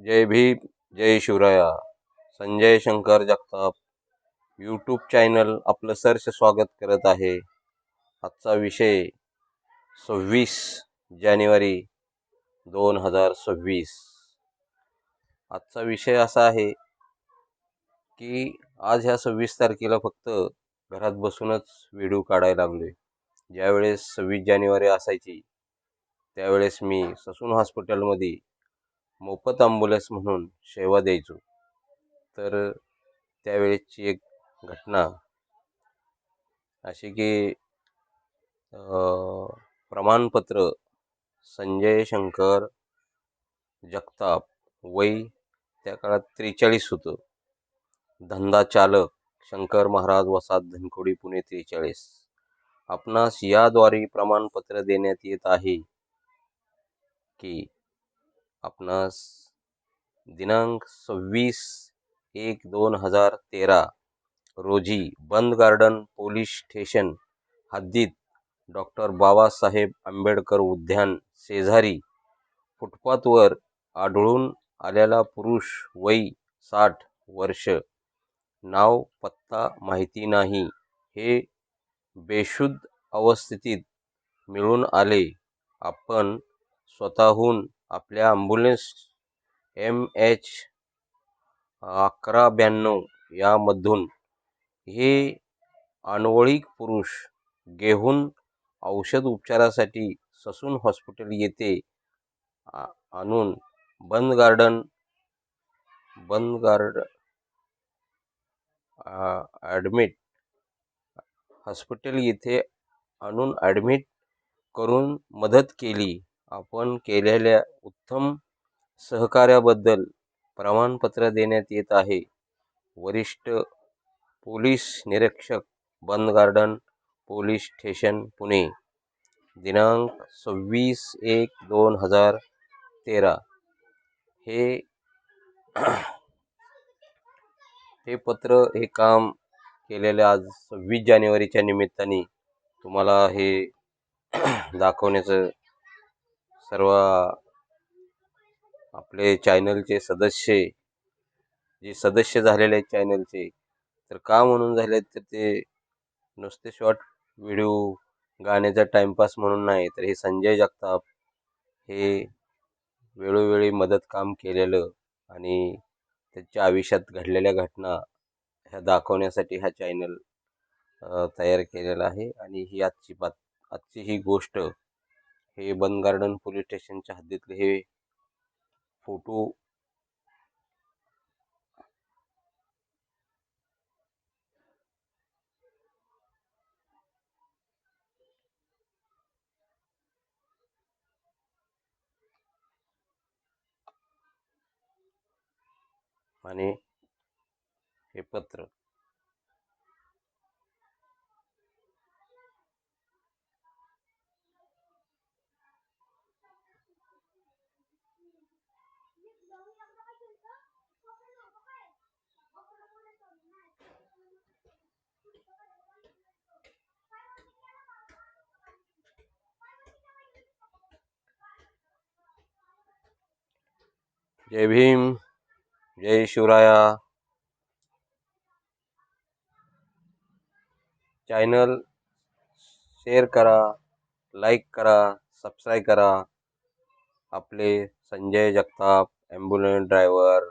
जय भीम जय Shivraya. Sanjay Shankar Jagtap YouTube channel आपलं search स्वागत करत आहे. आजचा विषय सव्वीस जानेवारी दोन हजार सव्वीस. आजचा विषय असा आहे की आज ह्या सव्वीस तारखेला फक्त घरात बसूनच व्हिडिओ काढायला लागलोय. ज्यावेळेस सव्वीस जानेवारी असायची त्यावेळेस मी ससून हॉस्पिटलमध्ये मोफत ॲम्ब्युलन्स म्हणून सेवा द्यायचो. तर त्यावेळेसची एक घटना. अशी की प्रमाणपत्र संजय शंकर जगताप वय त्या काळात त्रेचाळीस होतं. धंदा चालक शंकर महाराज वसाद धनकोडी पुणे त्रेचाळीस. आपणास याद्वारे प्रमाणपत्र देण्यात येत आहे की आपणास दिनांक सव्वीस एक दोन हजार तेरा रोजी बंद गार्डन पोलीस स्टेशन हद्दीत डॉक्टर बाबासाहेब आंबेडकर उद्यान शेजारी फुटपाथवर आढळून आलेला पुरुष वय साठ वर्ष. नाव पत्ता माहिती नाही. हे बेशुद्ध अवस्थेतीत मिळून आले. आपण स्वतःहून आपल्या ॲम्ब्युलन्स एम एच अकरा ब्याण्णव यामधून हे अनवळी पुरुष घेऊन औषध उपचारासाठी ससून हॉस्पिटल येथे आणून बंद गार्डन बंद गार्ड ॲडमिट हॉस्पिटल येथे आणून ॲडमिट करून मदत केली. आपण केलेल्या उत्तम सहकार्याबद्दल प्रमाणपत्र देण्यात येत आहे. वरिष्ठ पोलीस निरीक्षक बंद गार्डन पोलीस स्टेशन पुणे. दिनांक सव्वीस एक दोन हजार तेरा. हे हे पत्र हे काम केलेल्या आज सव्वीस जानेवारीच्या निमित्ताने तुम्हाला हे दाखवण्याचं सर्व आपले चॅनलचे सदस्य जे सदस्य झालेले आहेत चॅनलचे तर का म्हणून झाले तर ते नुसते शॉर्ट व्हिडिओ गाण्याचा टाइमपास म्हणून नाही तर हे संजय जगताप हे वेळोवेळी मदत काम केलेलं आणि त्याच्या आयुष्यात घडलेल्या घटना ह्या दाखवण्यासाठी हा चॅनल तयार केलेला आहे. आणि ही आजची बात आजची ही गोष्ट हे बंद गार्डन पोलीस स्टेशनच्या हद्दीतले हे फोटो आणि हे पत्र. जय भीम जय शिवराया। चॅनल शेअर करा लाईक करा सबस्क्राईब करा। आपले संजय जगताप। Ambulance driver